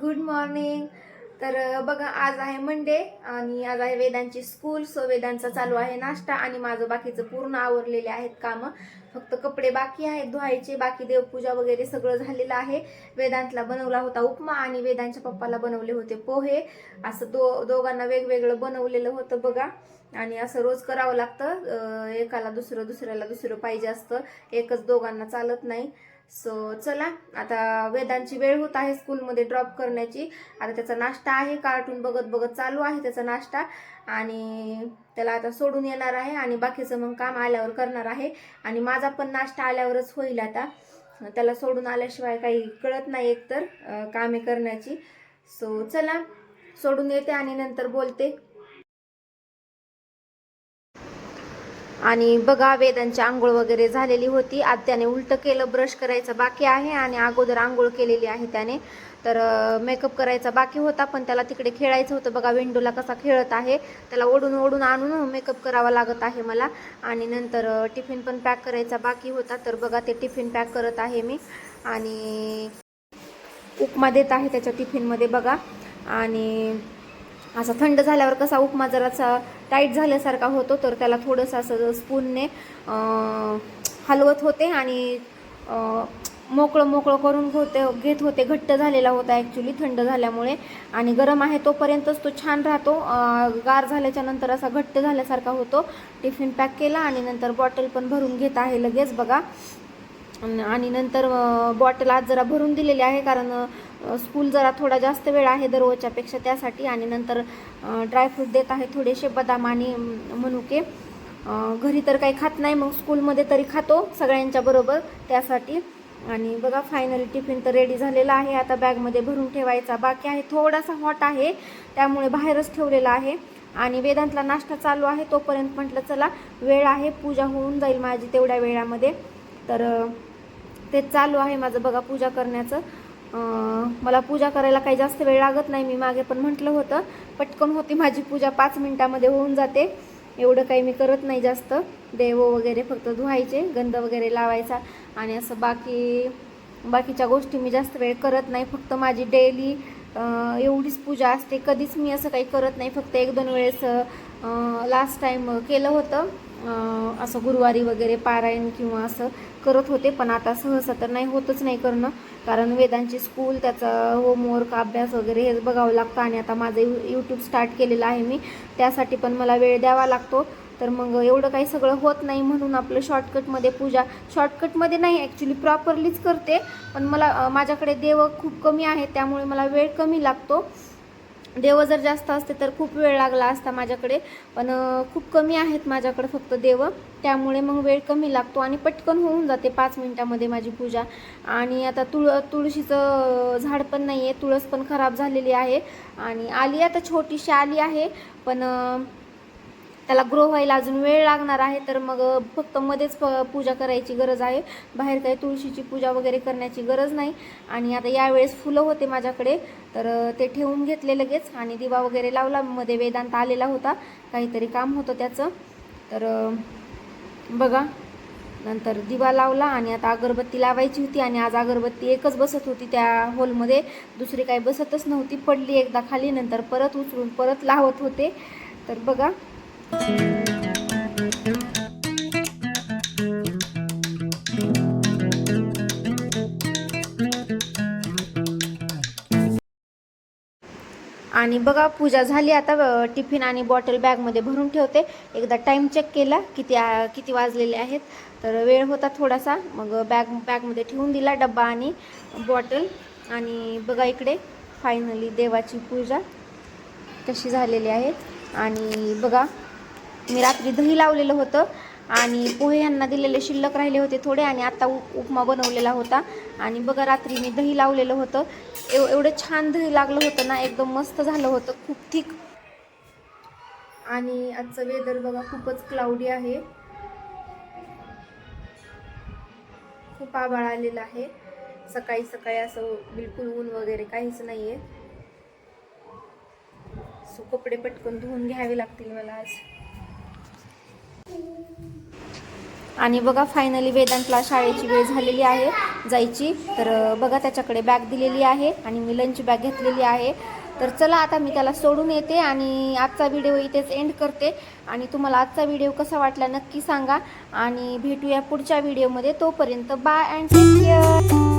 Good morning तर बघा आज आहे मंडे आणि आज आहे वेदांची स्कूल सो वेदांचा चालू आहे नाश्ता आणि माझं बाकीचं पूर्ण आवरलेले आहेत कामं. फक्त कपडे बाकी आहेत धुवायचे बाकी देवपूजा वगैरे सगळं झालेलं आहे. वेदांतला बनवला होता उपमा आणि वेदांच्या पप्पाला बनवले होते पोहे. असं दो दोघांना वेगवेगळं बनवलेलं होतं बघा. आणि असं रोज करावं लागतं. एकाला दुसरं दुसऱ्याला दुसरं पाहिजे असतं. एकच दोघांना चालत नाही. सो चला आता वेदांची वेळ होत आहे स्कूलमध्ये ड्रॉप करण्याची. आता त्याचा नाश्ता आहे कार्टून बघत बघत चालू आहे त्याचा नाश्ता. आणि त्याला आता सोडून येणार आहे आणि बाकीचं मग काम आल्यावर करणार आहे. आणि माझा पण नाश्ता आल्यावरच होईल आता. त्याला सोडून आल्याशिवाय काही कळत नाही एकतर कामे करण्याची. सो चला सोडून येते आणि नंतर बोलते. आणि बघा वेदांची आंघोळ वगैरे झालेली होती. आज त्याने उलटं केलं ब्रश करायचं बाकी आहे आणि अगोदर आंघोळ केलेली आहे त्याने. तर मेकअप करायचा बाकी होता पण त्याला तिकडे खेळायचं होतं. बघा विंडोला कसा खेळत आहे. त्याला ओढून ओढून आणून मेकअप करावा लागत आहे मला. आणि नंतर टिफिन पण पॅक करायचा बाकी होता. तर बघा ते टिफिन पॅक करत आहे मी. आणि उपमा देत आहे त्याच्या टिफिनमध्ये बघा. आणि असा थंड झाल्यावर कसा उपमा जरासा टाईट झाल्यासारखा होतो तर त्याला थोडंसं असं स्पूनने हलवत होते आणि मोकळं मोकळं करून होते घेत होते. घट्ट झालेला होता ॲक्च्युली थंड झाल्यामुळे. आणि गरम आहे तोपर्यंतच तो छान राहतो. गार झाल्याच्यानंतर असा घट्ट झाल्यासारखा होतो. टिफिन पॅक केला आणि नंतर बॉटल पण भरून घेत आहे लगेच बघा. आणि नंतर बॉटल आज जरा भरून दिलेली आहे कारण स्कूल जरा थोडा जास्त वेळ आहे दररोजच्यापेक्षा त्यासाठी आणि नंतर ड्रायफ्रूट देत आहे थोडेसे बदाम आणि मनुके. घरी तर काही खात नाही मग स्कूलमध्ये तरी खातो सगळ्यांच्या बरोबर त्यासाठी. आणि बघा फायनली टिफिन तर रेडी झालेला आहे. आता बॅगमध्ये भरून ठेवायचा. बाकी आहे थोडासा हॉट आहे त्यामुळे बाहेरच ठेवलेला आहे. आणि वेदांतला नाश्ता चालू आहे तोपर्यंत म्हटलं चला वेळ आहे पूजा होऊन जाईल माझी तेवढ्या वेळामध्ये. तर ते चालू आहे माझं बघा पूजा करण्याचं. मला पूजा करायला काही जास्त वेळ लागत नाही मी मागे पण म्हटलं होतं. पटकन होती माझी पूजा पाच मिनटामध्ये होऊन जाते. एवढं काही मी करत नाही जास्त. देव वगैरे फक्त धुवायचे गंध वगैरे लावायचा. आणि असं बाकी बाकीच्या गोष्टी मी जास्त वेळ करत नाही. फक्त माझी डेली एवढीच पूजा असते. कधीच मी असं काही करत नाही. फक्त एक दोन वेळेस लास्ट टाईम केलं होतं. असं गुरुवारी वगैरे पारायण किंवा असं करत होते पण आता सहसा तर नाही होतच नाही करणं. कारण वेदांची स्कूल त्याचा होमवर्क अभ्यास वगैरे हेच बघावं लागतं. आणि आता माझं यू यूट्यूब स्टार्ट केलेलं आहे मी. त्यासाठी पण मला वेळ द्यावा लागतो. तर मग एवढं काही सगळं होत नाही म्हणून आपलं शॉर्टकटमध्ये पूजा. शॉर्टकटमध्ये नाही ॲक्च्युली प्रॉपरलीच करते. पण मला माझ्याकडे देव खूप कमी आहेत त्यामुळे मला वेळ कमी लागतो. देव जर जास्त असते तर खूप वेळ लागला असता माझ्याकडे. पण खूप कमी आहेत माझ्याकडे फक्त देव. त्यामुळे मग वेळ कमी लागतो आणि पटकन होऊन जाते पाच मिनटामध्ये माझी पूजा. आणि आता तुळ तुळशीचं झाड पण नाही आहे तुळस पण खराब झालेली आहे. आणि आली आता छोटीशी आली आहे. पण त्याला ग्रो व्हायला अजून वेळ लागणार आहे तर मग फक्त मध्येच प- पूजा करायची गरज आहे. बाहेर काही तुळशीची पूजा वगैरे करण्याची गरज नाही. आणि आता यावेळेस फुलं होते माझ्याकडे तर ते ठेवून घेतले लगेच आणि दिवा वगैरे लावला. मध्ये वेदांत आलेला होता काहीतरी काम होतं त्याचं. तर बघा नंतर दिवा लावला आणि आता अगरबत्ती लावायची होती आणि आज अगरबत्ती एकच बसत होती त्या होलमध्ये दुसरी काही बसतच नव्हती पडली एकदा खाली नंतर परत उचलून परत लावत होते. तर बघा आणि बघा पूजा झाली. आता टिफिन आणि बॉटल बॅगमध्ये भरून ठेवते. एकदा टाईम चेक केला किती आ- किती वाजलेले आहेत. तर वेळ होता थोडासा. मग बॅग बॅगमध्ये ठेवून दिला डब्बा आणि बॉटल. आणि बघा इकडे फायनली देवाची पूजा कशी झालेली आहे. आणि बघा मी रात्री दही लावलेलं होतं आणि पोहे यांना दिलेले शिल्लक राहिले होते थोडे आणि आत्ता उ उपमा बनवलेला होता. आणि बघा रात्री मी दही लावलेलं होतं. एव एवढं छान दही लागलं होतं ना एकदम मस्त झालं होतं खूप थिक आणि आजचं वेदर बघा खूपच क्लाउडी आहे. खूप आभाळ आलेलं आहे. सकाळी सकाळी असं बिलकुल ऊन वगैरे काहीच नाही आहे सो कपडे पटकन धुवून घ्यावे लागतील मला आज. आणि बघा फायनली वेदांतला शाळेची वेळ झालेली आहे. जायची. तर बघा त्याच्याकडे बॅग दिलेली आहे आणि मी लंच बॅग घेतलेली आहे. तर चला आता मी त्याला सोडून येते आणि आजचा व्हिडिओ इथेच एंड करते. आणि तुम्हाला आजचा व्हिडिओ कसा वाटला नक्की सांगा. आणि भेटूया पुढच्या व्हिडिओमध्ये तोपर्यंत बाय अँड टेक केअर